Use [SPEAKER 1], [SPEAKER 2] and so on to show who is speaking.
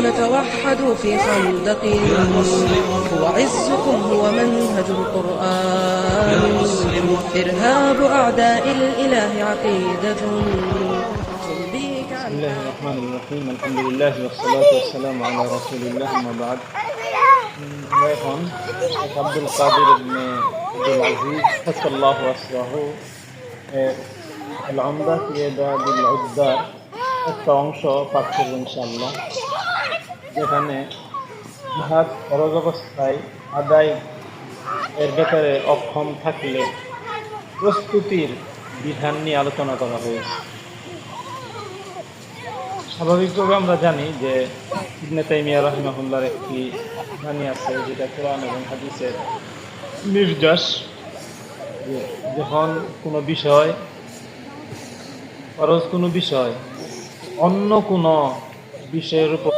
[SPEAKER 1] نتوحد في خندق هو عزكم هو منهج القرآن إرهاب أعداء الإله عقيدة تنبيك
[SPEAKER 2] بسم
[SPEAKER 1] عن
[SPEAKER 2] الله الرحمن الرحيم الحمد لله والصلاة والسلام على رسول الله ما بعد আমরা এখন শেখ আব্দুল কাদের ইবনে আব্দুল আজিজ ফাসাল্লাহ আসরাহু এর আল আমদা ফি ইবাদিল উদ্দার একটা অংশ পাঠ করব ইনশাআল্লাহ যেখানে জিহাদ ফরজ অবস্থায় আদায় এর ব্যাপারে অক্ষম থাকলে প্রস্তুতির বিধান নিয়ে আলোচনা করা হয়েছে স্বাভাবিকভাবে আমরা জানি যে ইবনে তাইমিয়া রহিমাহুল্লার একটি বাণী আছে, যেটা কোরআন এবং হাদিসের নির্যাস যখন কোনো বিষয় খরচ কোনো বিষয়, অন্য কোনো বিষয়ের উপর